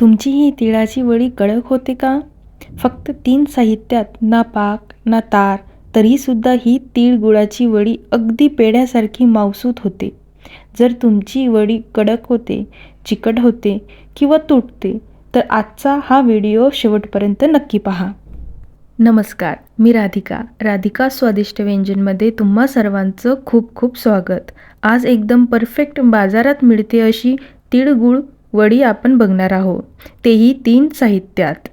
तुमची ही तिळाची वडी कडक होते का? फक्त तीन साहित्यात ना पाक ना तार तरीसुद्धा ही तीळ गुळाची वडी अगदी पेढ्यासारखी मावसूत होते. जर तुमची वडी कडक होते चिकट होते किंवा तुटते तर आजचा हा व्हिडिओ शेवटपर्यंत नक्की पहा. नमस्कार मी राधिका. राधिका स्वादिष्ट व्यंजनमध्ये तुम्हा सर्वांचं खूप खूप स्वागत. आज एकदम परफेक्ट बाजारात मिळते अशी तिळगुळ वडी आपण बघणार आहोत. तेही तीन साहित्यात.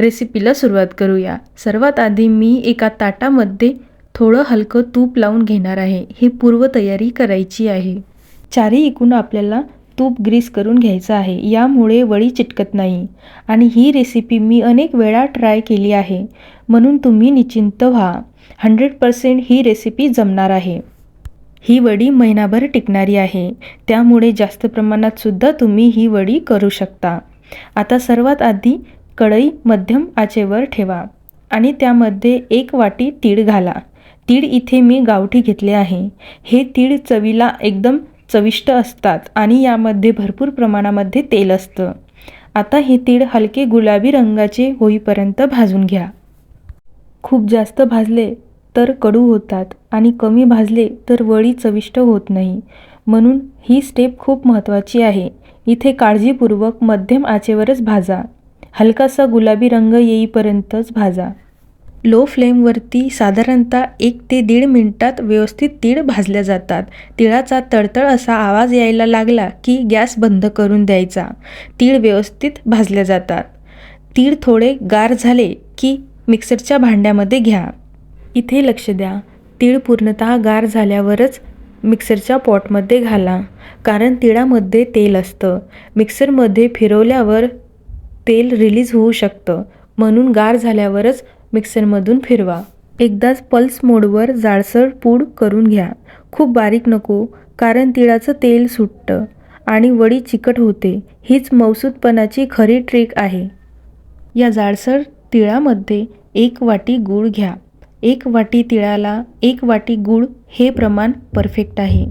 रेसिपीला सुरुवात करूया. सर्वात आधी मी एका ताटामध्ये थोडं हलकं तूप लावून घेणार आहे. ही पूर्वतयारी करायची आहे. चारही इकून आपल्याला तूप ग्रीस करून घ्यायचं आहे. यामुळे वडी चिटकत नाही. आणि ही रेसिपी मी अनेक वेळा ट्राय केली आहे. म्हणून तुम्ही निश्चिंत व्हा. हंड्रेड पर्सेंट ही रेसिपी जमणार आहे. ही वडी महिनाभर टिकणारी आहे. त्यामुळे जास्त प्रमाणात सुद्धा तुम्ही ही वडी करू शकता. आता सर्वात आधी कढई मध्यम आचेवर ठेवा आणि त्यामध्ये एक वाटी तीळ घाला. तीळ इथे मी गावठी घेतले आहे. हे तीळ चवीला एकदम चविष्ट असतात आणि यामध्ये भरपूर प्रमाणामध्ये तेल असतं. आता हे तीळ हलके गुलाबी रंगाचे होईपर्यंत भाजून घ्या. खूप जास्त भाजले तर कडू होतात आणि कमी भाजले तर वडी चविष्ट होत नाही. म्हणून ही स्टेप खूप महत्त्वाची आहे. इथे काळजीपूर्वक मध्यम आचेवरच भाजा. हलकासा गुलाबी रंग येईपर्यंतच भाजा. लो फ्लेमवरती साधारणतः एक ते दीड मिनटात व्यवस्थित तीळ भाजल्या जातात. तिळाचा तळतळ असा आवाज यायला लागला की गॅस बंद करून द्यायचा. तीळ व्यवस्थित भाजल्या जातात. तीळ थोडे गार झाले की मिक्सरच्या भांड्यामध्ये घ्या. इथे लक्ष द्या. तीळ पूर्णतः गार झाल्यावरच मिक्सरच्या पॉटमध्ये घाला कारण तिळामध्ये तेल असतं. मिक्सरमध्ये फिरवल्यावर तेल रिलीज होऊ शकतं म्हणून गार झाल्यावरच मिक्सरमधून फिरवा. एकदाच पल्स मोडवर जाळसर पूड करून घ्या. खूप बारीक नको कारण तिळाचं तेल सुटतं आणि वडी चिकट होते. हीच मौसूदपणाची खरी ट्रिक आहे. या जाडसर तिळामध्ये एक वाटी गूळ घ्या. एक वाटी तिळाला एक वाटी गूळ हे प्रमाण परफेक्ट आहे.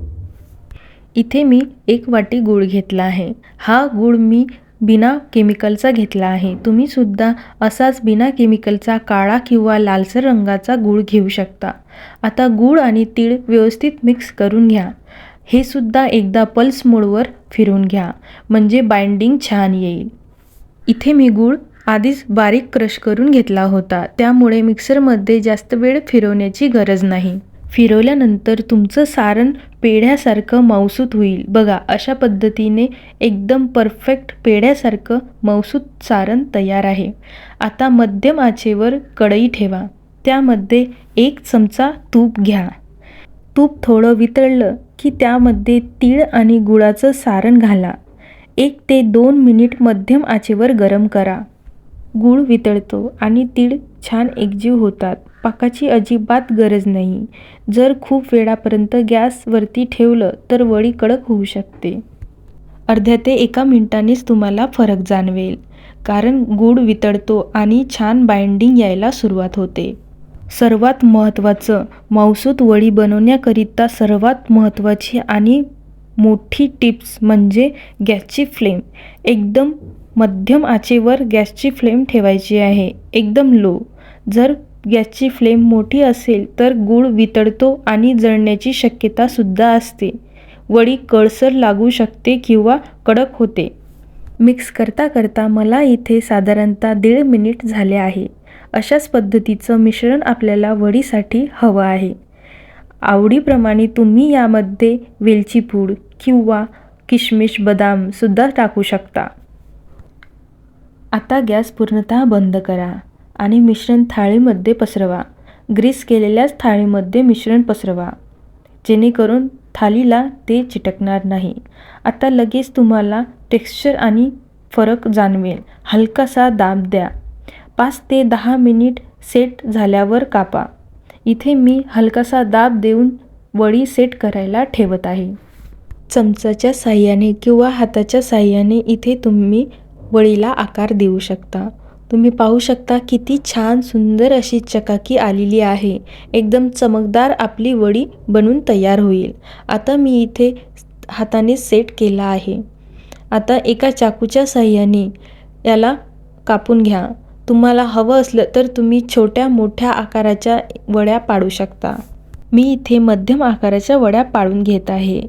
इथे मी एक वाटी गूळ घेतला आहे. हा गूळ मी बिना केमिकलचा घेतला आहे. तुम्हीसुद्धा असाच बिना केमिकलचा काळा किंवा लालसर रंगाचा गूळ घेऊ शकता. आता गूळ आणि तीळ व्यवस्थित मिक्स करून घ्या. हे सुद्धा एकदा पल्स मोडवर फिरून घ्या. म्हणजे बाइंडिंग छान येईल. इथे मी गूळ आधीच बारीक क्रश करून घेतला होता. त्यामुळे मिक्सरमध्ये जास्त वेळ फिरवण्याची गरज नाही. फिरवल्यानंतर तुमचं सारण पेढ्यासारखं मौसूत होईल. बघा अशा पद्धतीने एकदम परफेक्ट पेढ्यासारखं मौसूत सारण तयार आहे. आता मध्यम आचेवर कढई ठेवा. त्यामध्ये एक चमचा तूप घ्या. तूप थोडं वितळलं की त्यामध्ये तीळ आणि गुळाचं सारण घाला. एक ते दोन मिनिट मध्यम आचेवर गरम करा. गूळ वितळतो आणि तीळ छान एकजीव होतात. पाकाची अजिबात गरज नाही. जर खूप वेळापर्यंत गॅसवरती ठेवलं तर वडी कडक होऊ शकते. अर्ध्या ते एका मिनिटानेच तुम्हाला फरक जाणवेल. कारण गूळ वितळतो आणि छान बाइंडिंग यायला सुरुवात होते. सर्वात महत्त्वाचं मौसूत वडी बनवण्याकरिता सर्वात महत्त्वाची आणि मोठी टिप्स म्हणजे गॅसची फ्लेम. एकदम मध्यम आचेवर गॅसची फ्लेम ठेवायची आहे. एकदम लो. जर गॅसची फ्लेम मोठी असेल तर गूळ वितळतो आणि जळण्याची शक्यतासुद्धा असते. वडी कळसर लागू शकते किंवा कडक होते. मिक्स करता करता मला इथे साधारणतः दीड मिनिट झाले आहे. अशाच पद्धतीचं मिश्रण आपल्याला वडीसाठी हवं आहे. आवडीप्रमाणे तुम्ही यामध्ये वेलची पूड किंवा किशमिश बदामसुद्धा टाकू शकता. आता गॅस पूर्णतः बंद करा आणि मिश्रण थाळीमध्ये पसरवा. ग्रीस केलेल्याच थाळीमध्ये मिश्रण पसरवा. जेणेकरून थालीला ते चिटकणार नाही. आता लगेच तुम्हाला टेक्स्चर आणि फरक जाणवेल. हलकासा दाब द्या. पाच ते दहा मिनिट सेट झाल्यावर कापा. इथे मी हलकासा दाब देऊन वडी सेट करायला ठेवत आहे. चमचाच्या साह्याने किंवा हाताच्या साह्याने इथे तुम्ही वडीला आकार देऊ शकता. तुम्ही पाहू शकता किती छान सुंदर अशी चकाकी आलेली आहे. एकदम चमकदार आपली वडी बनून तयार होईल. आता मी इथे हाताने सेट केला आहे. आता एका चाकूच्या साह्याने याला कापून घ्या. तुम्हाला हवं असलं तर तुम्ही छोट्या मोठ्या आकाराच्या वड्या पाडू शकता. मी इथे मध्यम आकाराच्या वड्या पाळून घेत आहे.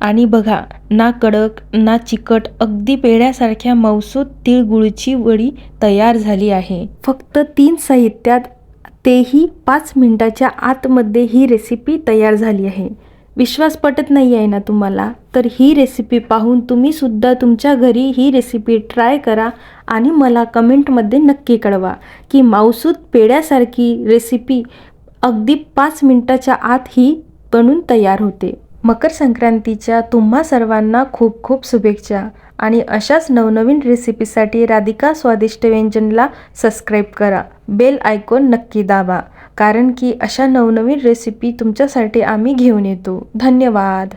आणि बघा ना कडक ना चिकट अगदी पेढ्यासारख्या मौसूद तिळगुळची वडी तयार झाली आहे. फक्त तीन साहित्यात तेही पाच मिनिटाच्या आतमध्ये ही रेसिपी तयार झाली आहे. विश्वास पटत नाही आहे ना तुम्हाला? तर ही रेसिपी पाहून तुम्ही सुद्धा तुमच्या घरी ही रेसिपी ट्राय करा आणि मला कमेंटमध्ये नक्की कळवा की मावसूद पेढ्यासारखी रेसिपी अगदी पाच मिनटाच्या आत ही बनून तयार होते. मकर संक्रांतीच्या तुम्हा सर्वांना खूप खूप शुभेच्छा आणि अशाच नवनवीन रेसिपीसाठी राधिका स्वादिष्ट व्यंजनला सबस्क्राईब करा. बेल आयकॉन नक्की दाबा कारण की अशा नवनवीन रेसिपी तुमच्यासाठी आम्ही घेऊन येतो. धन्यवाद!